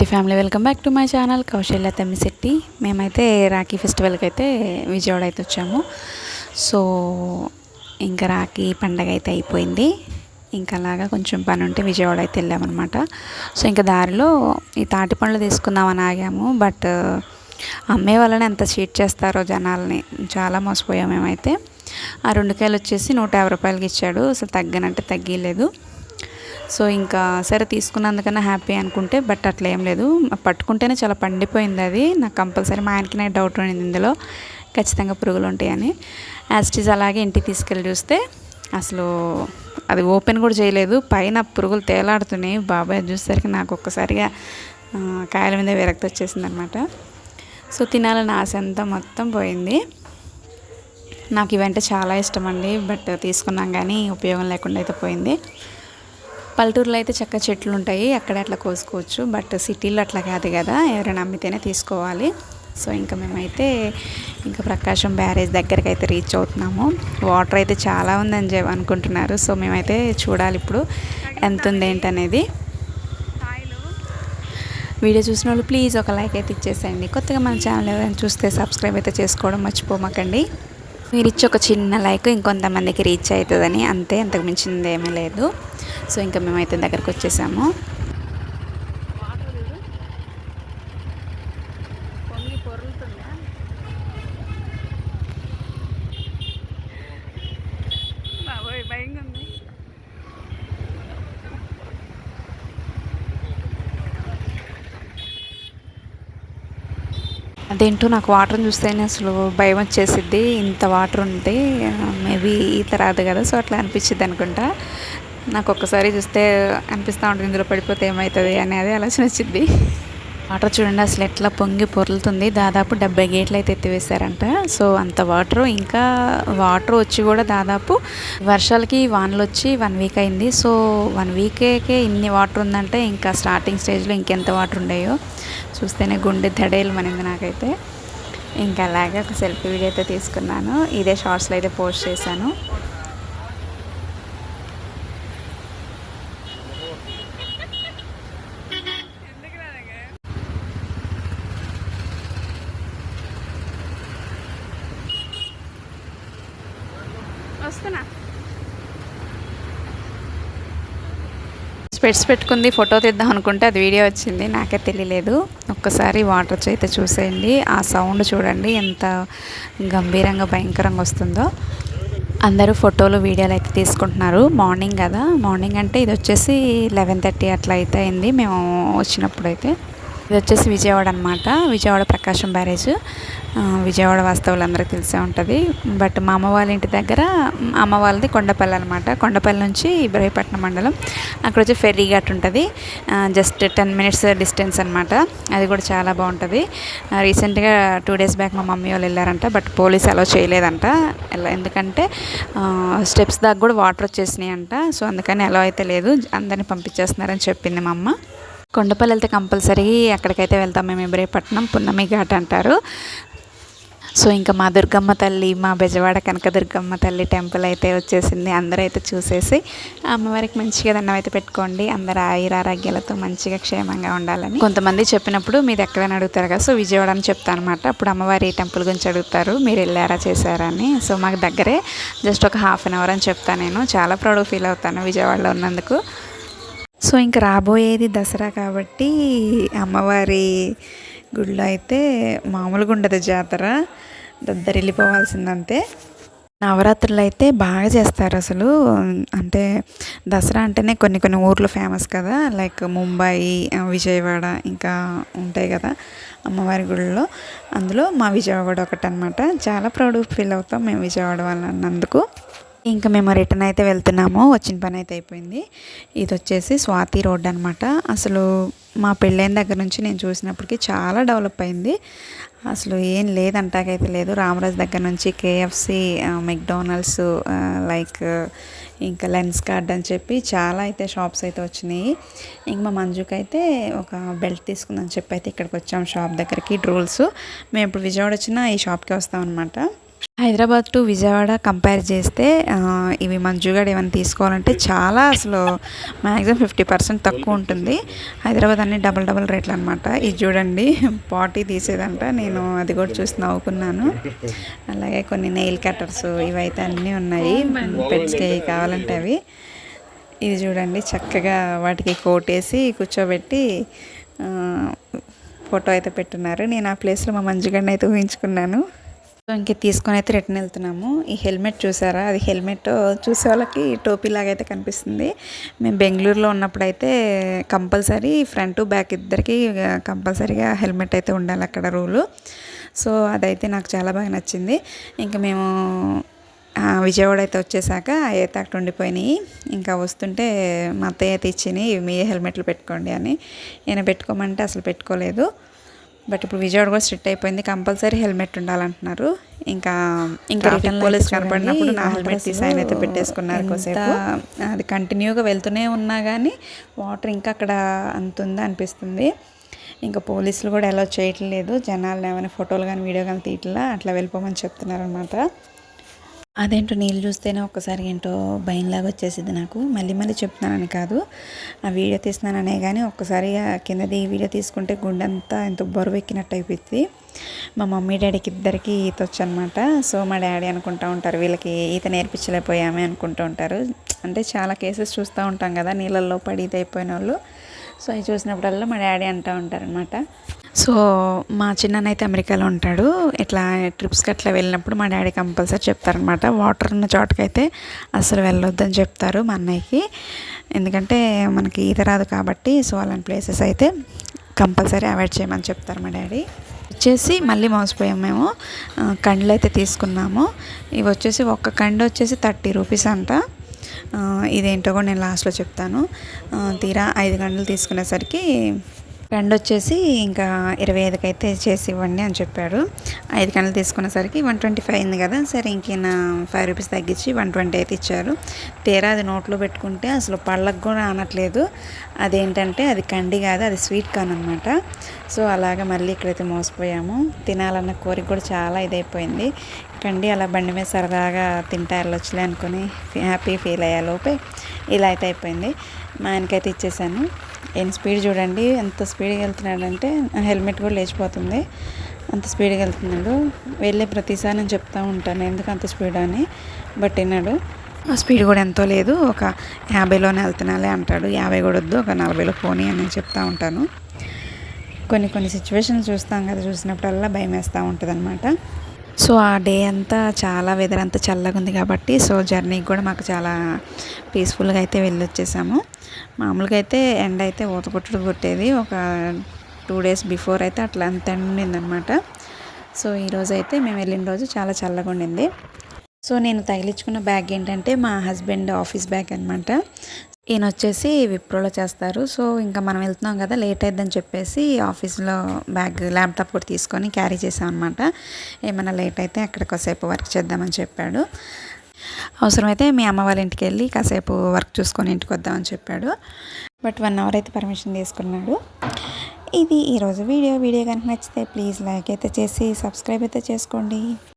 Shetty family welcome back to my channel Kausalya Thammisetty. మేమైతే రాఖీ ఫెస్టివల్కి అయితే విజయవాడ అయితే వచ్చాము. సో ఇంకా రాఖీ పండగ అయితే అయిపోయింది. ఇంకా అలాగా కొంచెం పని ఉంటే విజయవాడ అయితే వెళ్ళామన్నమాట. సో ఇంకా దారిలో ఈ తాటి పండ్లు తీసుకుందామని ఆగాము. బట్ అమ్మే వాళ్ళని ఎంత చీట్ చేస్తారో జనాల్ని చాలా మోసపోయాం మేమైతే. ఆ రెండు కాయలు వచ్చేసి నూట యాభై రూపాయలకి ఇచ్చాడు. అసలు తగ్గనంటే తగ్గలేదు. సో ఇంకా సరే తీసుకున్నందుకన్నా హ్యాపీ అనుకుంటే బట్ అట్లా ఏం లేదు. పట్టుకుంటేనే చాలా పండిపోయింది అది. నాకు కంపల్సరీ మా ఆయనకి నాకు డౌట్ ఉండింది ఇందులో. ఖచ్చితంగా పురుగులు ఉంటాయని. యాస్టీజ్ అలాగే ఇంటికి తీసుకెళ్ళి చూస్తే అసలు అది ఓపెన్ కూడా చేయలేదు. పైన పురుగులు తేలాడుతున్నాయి. బాబాయ్ చూసేసరికి నాకు ఒక్కసారిగా కాయల మీద విరక్తి వచ్చేసింది అనమాట సో తినాలని ఆశ అంతా మొత్తం పోయింది. నాకు ఇవంటే చాలా ఇష్టం అండి బట్ తీసుకున్నాం కానీ ఉపయోగం లేకుండా అయితే పోయింది. పల్లెటూరులో అయితే చక్క చెట్లు ఉంటాయి అక్కడ అట్లా కోసుకోవచ్చు. బట్ సిటీలో అట్లా కాదు కదా ఎవరైనా అమ్మితేనే తీసుకోవాలి. సో ఇంకా మేమైతే ఇంకా ప్రకాశం బ్యారేజ్ దగ్గరికి అయితే రీచ్ అవుతున్నాము. వాటర్ అయితే చాలా ఉందని చెప్పి అనుకుంటున్నారు. సో మేమైతే చూడాలి ఇప్పుడు ఎంత ఉంది ఏంటనేది. వీడియో చూసిన వాళ్ళు ప్లీజ్ ఒక లైక్ అయితే ఇచ్చేసేయండి. కొత్తగా మన ఛానల్ ఎవరైనా చూస్తే సబ్స్క్రైబ్ అయితే చేసుకోవడం మర్చిపోమాకండి. మీరు ఇచ్చి ఒక చిన్న లైక్ ఇంకొంతమందికి రీచ్ అవుతుందని అంతే అంతకు మించింది ఏమీ లేదు. సో ఇంకా మేమైతే దగ్గరకు వచ్చేసాము. అదేంటో నాకు వాటర్ చూస్తేనే అసలు భయం వచ్చేసిద్ది. ఇంత వాటర్ ఉంటే మేబీ ఈత రాదు కదా. సో అట్లా అనిపించింది అనుకుంటా. నాకు ఒక్కసారి చూస్తే అనిపిస్తూ ఉంటుంది ఇందులో పడిపోతే ఏమవుతుంది అనేది ఆలోచన వచ్చింది వాటర్ చూడండి అసలు ఎట్లా పొంగి పొరులుతుంది. దాదాపు డెబ్బై గేట్లు అయితే ఎత్తివేశారంట. సో అంత వాటర్ ఇంకా వాటర్ వచ్చి కూడా దాదాపు వర్షాలకి వానలు వచ్చి వన్ వీక్ అయింది. సో వన్ వీకేకే ఇన్ని వాటర్ ఉందంటే ఇంకా స్టార్టింగ్ స్టేజ్లో ఇంకెంత వాటర్ ఉండేయో. చూస్తేనే గుండె దడేలు మనింది నాకైతే. ఇంకా అలాగే ఒక సెల్ఫీ వీడియో అయితే తీసుకున్నాను. ఇదే షార్ట్స్లో అయితే పోస్ట్ చేశాను. స్పెట్స్ పెట్టుకుంది ఫోటో తీద్దాం అనుకుంటే అది వీడియో వచ్చింది నాకే తెలియలేదు. ఒక్కసారి వాటర్ అయితే చూసేయండి ఆ సౌండ్ చూడండి ఎంత గంభీరంగా భయంకరంగా వస్తుందో. అందరూ ఫోటోలు వీడియోలు అయితే తీసుకుంటున్నారు. మార్నింగ్ కదా మార్నింగ్ అంటే ఇది వచ్చేసి లెవెన్ థర్టీ అట్లా అయితే అయింది. మేము వచ్చినప్పుడు అయితే ఇది వచ్చేసి విజయవాడ అనమాట విజయవాడ ప్రకాశం బ్యారేజ్. విజయవాడ వాస్తవులందరికీ తెలిసే ఉంటుంది. బట్ మా అమ్మ వాళ్ళ ఇంటి దగ్గర అమ్మ వాళ్ళది కొండపల్లి అనమాట కొండపల్లి నుంచి ఇబ్రహీపట్నం మండలం. అక్కడ వచ్చి ఫెర్రీ ఘాట్ ఉంటుంది. జస్ట్ టెన్ మినిట్స్ డిస్టెన్స్ అనమాట అది కూడా చాలా బాగుంటుంది. రీసెంట్గా టూ డేస్ బ్యాక్ మా మమ్మీ వాళ్ళు వెళ్ళారంట బట్ పోలీస్ అలో చేయలేదంట. ఎందుకంటే స్టెప్స్ దాకా కూడా వాటర్ వచ్చేసినాయి అంట సో అందుకని అలో అయితే లేదు. అందరిని పంపించేస్తున్నారని చెప్పింది మా అమ్మ. కొండపల్లి వెళ్తే కంపల్సరీ అక్కడికైతే వెళ్తాం మేము ఇబ్రహీపట్నం పున్నమి ఘాట్ అంటారు. సో ఇంకా మా దుర్గమ్మ తల్లి మా బెజవాడ కనకదుర్గమ్మ తల్లి టెంపుల్ అయితే వచ్చేసింది. అందరూ అయితే చూసేసి అమ్మవారికి మంచిగా దండం అయితే పెట్టుకోండి. అందరు ఆయురారోగ్యాలతో మంచిగా క్షేమంగా ఉండాలని. కొంతమంది చెప్పినప్పుడు మీరు ఎక్కడైనా అడుగుతారు కదా సో విజయవాడ అని చెప్తాను అనమాట అప్పుడు అమ్మవారి టెంపుల్ గురించి అడుగుతారు మీరు వెళ్ళారా చేశారా అని. సో మాకు దగ్గరే జస్ట్ ఒక హాఫ్ అన్ అవర్ అని చెప్తాను నేను. చాలా ప్రౌడ్ ఫీల్ అవుతాను విజయవాడలో ఉన్నందుకు. సో ఇంక రాబోయేది దసరా కాబట్టి అమ్మవారి గుడిలో అయితే మామూలుగా ఉండదు జాతర. దద్దరిల్లిపోవాల్సిందంతే. నవరాత్రులు అయితే బాగా చేస్తారు అసలు. అంటే దసరా అంటేనే కొన్ని కొన్ని ఊర్లు ఫేమస్ కదా. లైక్ ముంబై విజయవాడ ఇంకా ఉంటాయి కదా అమ్మవారి గుడిలో అందులో మా విజయవాడ ఒకటి అనమాట చాలా ప్రౌడ్ ఫీల్ అవుతాం మేము విజయవాడ వాళ్ళన్నందుకు ఇంకా మేము రిటర్న్ అయితే వెళ్తున్నాము. వచ్చిన పని అయితే అయిపోయింది. ఇది వచ్చేసి స్వాతి రోడ్ అనమాట అసలు మా పెళ్ళైన దగ్గర నుంచి నేను చూసినప్పటికీ చాలా డెవలప్ అయింది. అసలు ఏం లేదంటాకైతే లేదు. రామరాజు దగ్గర నుంచి కేఎఫ్సి మెక్డోనల్డ్స్ లైక్ ఇంకా లెన్స్ కార్డ్ అని చెప్పి చాలా అయితే షాప్స్ అయితే వచ్చినాయి. ఇంక మా మంజుకి అయితే ఒక బెల్ట్ తీసుకుందని చెప్పి అయితే ఇక్కడికి వచ్చాము షాప్ దగ్గరికి. డ్రోల్స్ మేము ఇప్పుడు విజయవాడ వచ్చినా ఈ షాప్కి వస్తాం అనమాట హైదరాబాద్ టు విజయవాడ కంపేర్ చేస్తే ఇవి మంజుగాడు ఏమైనా తీసుకోవాలంటే చాలా అసలు మ్యాక్సిమం ఫిఫ్టీ పర్సెంట్ తక్కువ ఉంటుంది. హైదరాబాద్ అన్ని డబల్ డబల్ రేట్లు అనమాట ఇది చూడండి పాటీ తీసేదంట. నేను అది కూడా చూసి నవ్వుకున్నాను. అలాగే కొన్ని నెయిల్ కట్టర్స్ ఇవైతే అన్నీ ఉన్నాయి. పెట్స్కి కావాలంటే అవి. ఇది చూడండి చక్కగా వాటికి కోటేసి కూర్చోబెట్టి ఫోటో అయితే పెట్టున్నారు నేను ఆ ప్లేస్లో మా మంజుగడ్డ అయితే ఊహించుకున్నాను. సో ఇంక తీసుకొని అయితే రిటర్న్ వెళ్తున్నాము. ఈ హెల్మెట్ చూసారా? అది హెల్మెట్ చూసే వాళ్ళకి టోపీ లాగా అయితే కనిపిస్తుంది. మేము బెంగళూరులో ఉన్నప్పుడు అయితే కంపల్సరీ ఫ్రంట్ బ్యాక్ ఇద్దరికి కంపల్సరీగా హెల్మెట్ అయితే ఉండాలి అక్కడ రూలు. సో అదైతే నాకు చాలా బాగా నచ్చింది. ఇంకా మేము విజయవాడ అయితే వచ్చేసాక అయితే అక్కడ ఉండిపోయినాయి. ఇంకా వస్తుంటే మా అత్తయ్య అయితే ఇచ్చినాయి మీ హెల్మెట్లు పెట్టుకోండి అని. నేను పెట్టుకోమంటే అసలు పెట్టుకోలేదు. బట్ ఇప్పుడు విజయవాడ కూడా స్ట్రిక్ట్ అయిపోయింది. కంపల్సరీ హెల్మెట్ ఉండాలంటున్నారు. ఇంకా ఇంకా రిటర్న్ పోలీస్ కనపడినప్పుడు నా హెల్మెట్ తీసి ఆయన అయితే పెట్టేసుకున్నారు కొద్దిసేపు. అది కంటిన్యూగా వెళ్తూనే ఉన్నా కానీ వాటర్ ఇంకా అక్కడ అంత ఉందా అనిపిస్తుంది. ఇంకా పోలీసులు కూడా ఎలా చేయట్లేదు. జనాలు ఏమైనా ఫోటోలు కానీ వీడియో కానీ తీయట్లా అట్లా వెళ్ళిపోమని చెప్తున్నారు అనమాట అదేంటో నీళ్ళు చూస్తేనే ఒక్కసారి ఏంటో భయంలాగా వచ్చేసింది నాకు. మళ్ళీ మళ్ళీ చెప్తున్నానని కాదు. ఆ వీడియో తీస్తున్నాననే కానీ ఒక్కసారి కిందది వీడియో తీసుకుంటే గుండె అంతా ఎంతో బరువు ఎక్కినట్టు అయిపోయింది మా మమ్మీ డాడీకి ఇద్దరికి ఈత వచ్చనమాట సో మా డాడీ అనుకుంటా ఉంటారు వీళ్ళకి ఈత నేర్పించలేకపోయామే అనుకుంటూ ఉంటారు. అంటే చాలా కేసెస్ చూస్తూ ఉంటాం కదా నీళ్ళల్లో పడి ఇది అయిపోయిన వాళ్ళు సో అవి చూసినప్పుడల్లా మా డాడీ అంటూ ఉంటారనమాట సో మా చిన్ననైతే అమెరికాలో ఉంటాడు. ఇట్లా ట్రిప్స్కి అట్లా వెళ్ళినప్పుడు మా డాడీ కంపల్సరీ చెప్తారనమాట వాటర్ ఉన్న చోటకైతే అసలు వెళ్ళొద్దని చెప్తారు మా అన్నయ్యకి. ఎందుకంటే మనకి ఈత రాదు కాబట్టి సో అలాంటి ప్లేసెస్ అయితే కంపల్సరీ అవాయిడ్ చేయమని చెప్తారు మా డాడీ. వచ్చేసి మళ్ళీ మోసపోయాం మేము. కండ్లు అయితే తీసుకున్నాము. ఇవి వచ్చేసి ఒక్క కండు వచ్చేసి థర్టీ రూపీస్ అంట. ఇదేంటో కూడా నేను లాస్ట్లో చెప్తాను. తీరా ఐదు గంటలు తీసుకునేసరికి రెండు వచ్చేసి ఇంకా ఇరవై ఐదుకి అయితే చేసి ఇవ్వండి అని చెప్పాడు. ఐదు గంటలు తీసుకునేసరికి వన్ ట్వంటీ ఫైవ్ అయింది కదా సరే ఇంకేనా ఫైవ్ రూపీస్ తగ్గించి వన్ ట్వంటీ అయితే ఇచ్చారు. తీరా అది నోట్లో పెట్టుకుంటే అసలు పళ్ళకు కూడా అనట్లేదు అదేంటంటే అది కండి కాదు అది స్వీట్ కాన్ అనమాట సో అలాగా మళ్ళీ ఇక్కడైతే మోసపోయాము. తినాలన్న కోరిక కూడా చాలా ఇదైపోయింది. కండి అలా బండి మీద సరదాగా తింటా వెళ్ళొచ్చులే అనుకుని హ్యాపీ ఫీల్ అయ్యే లోపే ఇలా అయితే అయిపోయింది. మా ఆయనకైతే ఇచ్చేసాను. ఏం స్పీడ్ చూడండి ఎంత స్పీడ్గా వెళ్తున్నాడంటే హెల్మెట్ కూడా లేచిపోతుంది. అంత స్పీడ్గా వెళ్తున్నాడు. వెళ్ళే ప్రతిసారి నేను చెప్తూ ఉంటాను ఎందుకు అంత స్పీడ్ అని. బట్ విన్నాడు ఆ స్పీడ్ కూడా ఎంతో లేదు ఒక యాభైలోనే వెళ్తున్నాలే అంటాడు. యాభై కూడా వద్దు ఒక నలభైలో పోనీ అని నేను చెప్తూ ఉంటాను. కొన్ని కొన్ని సిచ్యువేషన్స్ చూస్తాం కదా చూసినప్పుడల్లా భయం వేస్తూ ఉంటుంది అనమాట సో ఆ డే అంతా చాలా వెదర్ అంతా చల్లగా ఉంది కాబట్టి సో జర్నీకి కూడా మాకు చాలా పీస్ఫుల్గా అయితే వెళ్ళొచ్చేసాము. మామూలుగా అయితే ఎండ అయితే ఊత కొట్టుడు కొట్టేది ఒక టూ డేస్ బిఫోర్ అయితే అట్లా అంత ఎండ ఉండిందనమాట సో ఈరోజు అయితే మేము వెళ్ళిన రోజు చాలా చల్లగా ఉండింది. సో నేను తగిలించుకున్న బ్యాగ్ ఏంటంటే మా హస్బెండ్ ఆఫీస్ బ్యాగ్ అనమాట ఈయన వచ్చేసి విప్రోలో చేస్తారు. సో ఇంకా మనం వెళ్తున్నాం కదా లేట్ అయిద్దని చెప్పేసి ఆఫీస్లో బ్యాగ్ ల్యాప్టాప్ కూడా తీసుకొని క్యారీ చేసాం అనమాట ఏమైనా లేట్ అయితే అక్కడ కాసేపు వర్క్ చేద్దామని చెప్పాడు. అవసరమైతే మీ అమ్మ వాళ్ళ ఇంటికి వెళ్ళి కాసేపు వర్క్ చూసుకొని ఇంటికి వద్దామని చెప్పాడు. బట్ వన్ అవర్ అయితే పర్మిషన్ తీసుకున్నాడు. ఇది ఈరోజు వీడియో. వీడియో కనుక నచ్చితే ప్లీజ్ లైక్ అయితే చేసి సబ్స్క్రైబ్ అయితే చేసుకోండి.